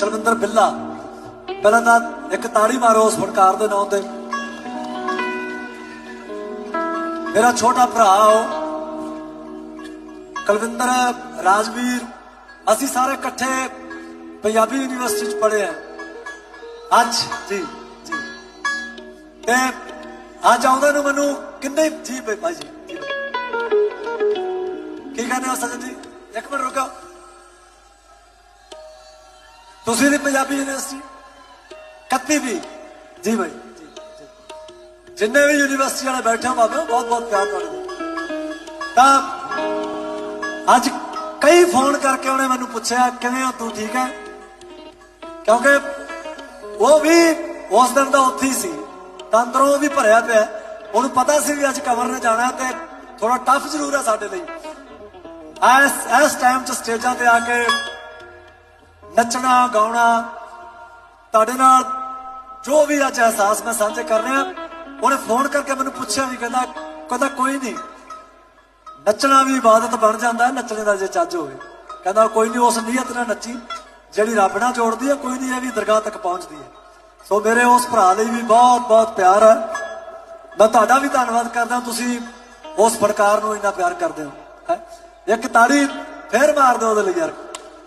ਕੁਲਵਿੰਦਰ ਬਿੱਲਾ, ਪਹਿਲਾਂ ਤਾਂ ਇੱਕ ਤਾੜੀ ਮਾਰੋ ਉਸ ਫਟਕਾਰ ਦੇ ਨਾਂ ਤੇ। ਮੇਰਾ ਛੋਟਾ ਭਰਾ ਉਹ, ਕੁਲਵਿੰਦਰ ਰਾਜਵੀਰ, ਅਸੀਂ ਸਾਰੇ ਇਕੱਠੇ ਪੰਜਾਬੀ ਯੂਨੀਵਰਸਿਟੀ ਚ ਪੜ੍ਹੇ ਆ। ਅੱਜ, ਜੀ ਜੀ। ਤੇ ਅੱਜ ਆਉਂਦੇ ਨੂੰ ਮੈਨੂੰ ਕਿੰਨੇ ਜੀ ਬਈ ਭਾਜੀ ਜੀ। ਕੀ ਕਹਿੰਦੇ ਹੋ ਸਜਨ ਜੀ? ਇੱਕ ਮਿੰਟ ਰੁਕੋ। ਤੁਸੀਂ ਵੀ ਪੰਜਾਬੀ ਯੂਨੀਵਰਸਿਟੀ ਕੱਤੀ ਵੀ। ਜੀ ਭਾਈ ਜਿੰਨੇ ਵੀ ਯੂਨੀਵਰਸਿਟੀ ਵਾਲੇ ਬੈਠੇ ਹੋ ਬਾਬੇ, ਬਹੁਤ ਬਹੁਤ ਪਿਆਰ ਤੁਹਾਡਾ। ਤਾਂ ਅੱਜ ਕਈ ਫੋਨ ਕਰਕੇ ਉਹਨੇ ਮੈਨੂੰ ਪੁੱਛਿਆ, ਕਿਵੇਂ ਹੋ ਤੂੰ, ਠੀਕ ਹੈ? ਕਿਉਂਕਿ ਉਹ ਵੀ ਉਸ ਦਿਨ ਦਾ ਉੱਥੇ ਹੀ ਸੀ। ਤਾਂ ਅੰਦਰੋਂ ਉਹ ਵੀ ਭਰਿਆ ਪਿਆ। ਉਹਨੂੰ ਪਤਾ ਸੀ ਵੀ ਅੱਜ ਕਵਰ ਨੇ ਜਾਣਾ ਤੇ ਥੋੜਾ ਟਫ ਜ਼ਰੂਰ ਹੈ ਸਾਡੇ ਲਈ। ਐਸ ਇਸ ਟਾਈਮ 'ਚ ਸਟੇਜਾਂ ਤੇ ਆ ਕੇ ਨੱਚਣਾ, ਗਾਉਣਾ, ਤੁਹਾਡੇ ਨਾਲ ਜੋ ਵੀ ਅੱਜ ਅਹਿਸਾਸ ਮੈਂ ਸਾਂਝੇ ਕਰ ਰਿਹਾ, ਉਹਨੇ ਫੋਨ ਕਰਕੇ ਮੈਨੂੰ ਪੁੱਛਿਆ ਵੀ ਕਹਿੰਦਾ ਕਹਿੰਦਾ ਕੋਈ ਨਹੀਂ, ਨੱਚਣਾ ਵੀ ਇਬਾਦਤ ਬਣ ਜਾਂਦਾ ਹੈ ਨੱਚਣੇ ਦਾ ਜੇ ਚੱਜ ਹੋਵੇ। ਕਹਿੰਦਾ ਕੋਈ ਨਹੀਂ, ਉਸ ਨੀਅਤ ਨਾਲ ਨੱਚੀ, ਜਿਹੜੀ ਰੱਬ ਨਾਲ ਜੋੜਦੀ ਹੈ ਕੋਈ ਨਹੀਂ, ਇਹ ਵੀ ਦਰਗਾਹ ਤੱਕ ਪਹੁੰਚਦੀ ਹੈ ਸੋ ਮੇਰੇ ਉਸ ਭਰਾ ਲਈ ਵੀ ਬਹੁਤ ਬਹੁਤ ਪਿਆਰ ਹੈ ਮੈਂ ਤੁਹਾਡਾ ਵੀ ਧੰਨਵਾਦ ਕਰਦਾ, ਤੁਸੀਂ ਉਸ ਫੜਕਾਰ ਨੂੰ ਇੰਨਾ ਪਿਆਰ ਕਰਦੇ ਹੋ। ਹੈਂ। ਇੱਕ ਤਾੜੀ ਫੇਰ ਮਾਰ ਦਿਓ ਉਹਦੇ ਲਈ ਯਾਰ।